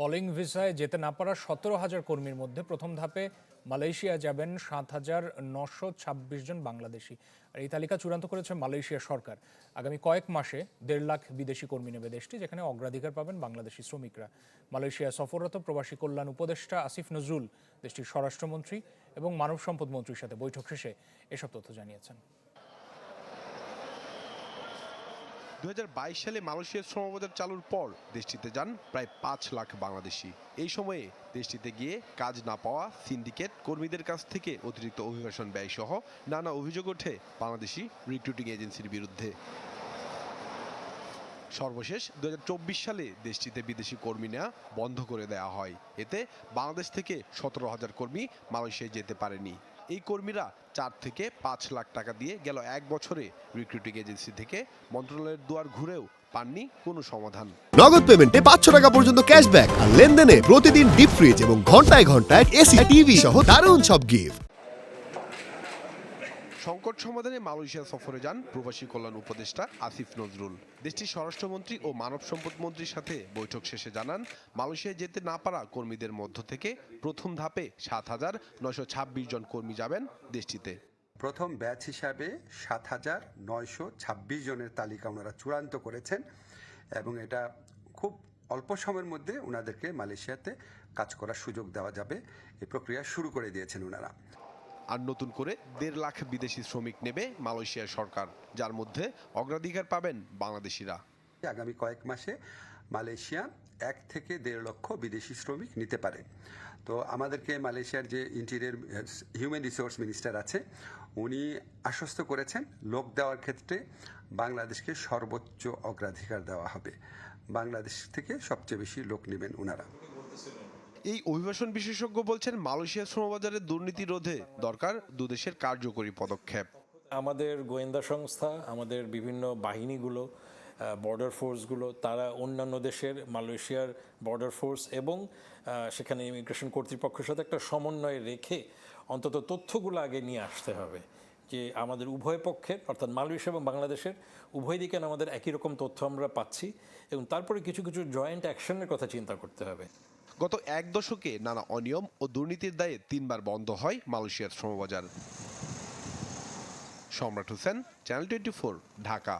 Calling ভিসায় যেতে না পারা সতেরো হাজার কর্মীর মধ্যে প্রথম ধাপে মালয়েশিয়া যাবেন সাত হাজার নশো ছাব্বিশ জন বাংলাদেশি। আর এই তালিকা চূড়ান্ত করেছে মালয়েশিয়া সরকার। আগামী কয়েক মাসে দেড় লাখ বিদেশি কর্মী নেবে দেশটি, যেখানে অগ্রাধিকার পাবেন বাংলাদেশি শ্রমিকরা। মালয়েশিয়া সফররত প্রবাসী কল্যাণ উপদেষ্টা আসিফ নজরুল, দেশটির স্বরাষ্ট্রমন্ত্রী এবং মানব সম্পদ মন্ত্রীর সাথে বৈঠক শেষে এসব তথ্য জানিয়েছেন। দু হাজার বাইশ সালে মালয়েশিয়ার শ্রমবাজার চালুর পর দেশটিতে যান প্রায় পাঁচ লাখ বাংলাদেশি। এই সময়ে দেশটিতে গিয়ে কাজ না পাওয়া সিন্ডিকেট কর্মীদের কাছ থেকে অতিরিক্ত অভিবাসন ব্যয় সহ নানা অভিযোগ ওঠে বাংলাদেশি রিক্রুটিং এজেন্সির বিরুদ্ধে। সর্বশেষ দুই হাজার চব্বিশ সালে দেশটিতে বিদেশি কর্মী নেওয়া বন্ধ করে দেওয়া হয়। এতে বাংলাদেশ থেকে সতেরো হাজার কর্মী মালয়েশিয়ায় যেতে পারেনি। এই কর্মীরা চার থেকে পাঁচ লাখ টাকা দিয়ে গেল এক বছরে রিক্রুটিং এজেন্সি থেকে। মন্ত্রণালয়ের দুয়ার ঘুরেও পাননি কোনো সমাধান। নগদ পেমেন্টে পাঁচশো টাকা পর্যন্ত ক্যাশব্যাক আর লেনদেনে প্রতিদিন ডিপ ফ্রিজ এবং ঘন্টায় ঘন্টায় এসি টিভি সহ দারুণ সব গিফট সংকট সমাধানে মালয়েশিয়া সফরে যান প্রবাসী কল্যাণ উপদেষ্টা আসিফ নজরুল। দেশটির স্বরাষ্ট্রমন্ত্রী ও মানব সম্পদ মন্ত্রীর সাথে বৈঠক শেষে জানান, মালয়েশিয়ায় যেতে না পারা কর্মীদের মধ্য থেকে প্রথম ধাপে সাত হাজার নয়শো ছাব্বিশ জন কর্মী যাবেন দেশটিতে। প্রথম ব্যাচ হিসাবে সাত হাজার নয়শো ছাব্বিশ জনের তালিকা ওনারা চূড়ান্ত করেছেন এবং এটা খুব অল্প সময়ের মধ্যে ওনাদেরকে মালয়েশিয়াতে কাজ করার সুযোগ দেওয়া যাবে, এই প্রক্রিয়া শুরু করে দিয়েছেন ওনারা। আর নতুন করে দেড় লাখ বিদেশি শ্রমিক নেবে মালয়েশিয়ার সরকার, যার মধ্যে অগ্রাধিকার পাবেন বাংলাদেশিরা। আগামী কয়েক মাসে মালয়েশিয়া এক থেকে দেড় লক্ষ বিদেশি শ্রমিক নিতে পারে। তো আমাদেরকে মালয়েশিয়ার যে ইন্টেরিয়র, হিউম্যান রিসোর্স মিনিস্টার আছে, উনি আশ্বস্ত করেছেন লোক দেওয়ার ক্ষেত্রে বাংলাদেশকে সর্বোচ্চ অগ্রাধিকার দেওয়া হবে। বাংলাদেশ থেকে সবচেয়ে বেশি লোক নেবেন ওনারা এই অভিবাসন বিশেষজ্ঞ বলছেন মালয়েশিয়ার শ্রমবাজারের দুর্নীতি রোধে দরকার দুদেশের কার্যকরী পদক্ষেপ। আমাদের গোয়েন্দা সংস্থা, আমাদের বিভিন্ন বাহিনীগুলো বর্ডার ফোর্সগুলো তারা অন্যান্য দেশের মালয়েশিয়ার বর্ডার ফোর্স এবং সেখানে ইমিগ্রেশন কর্তৃপক্ষের সাথে একটা সমন্বয় রেখে অন্তত তথ্যগুলো আগে নিয়ে আসতে হবে যে আমাদের উভয় পক্ষের, অর্থাৎ মালয়েশিয়া এবং বাংলাদেশের উভয় দিকে আমাদের একই রকম তথ্য আমরা পাচ্ছি এবং তারপরে কিছু কিছু জয়েন্ট অ্যাকশনের কথা চিন্তা করতে হবে। গত এক দশকে নানা অনিয়ম ও দুর্নীতির দায়ে তিনবার বন্ধ হয় মালয়েশিয়ার শ্রমবাজার। সম্রাট হোসেন, চ্যানেল টোয়েন্টি ঢাকা।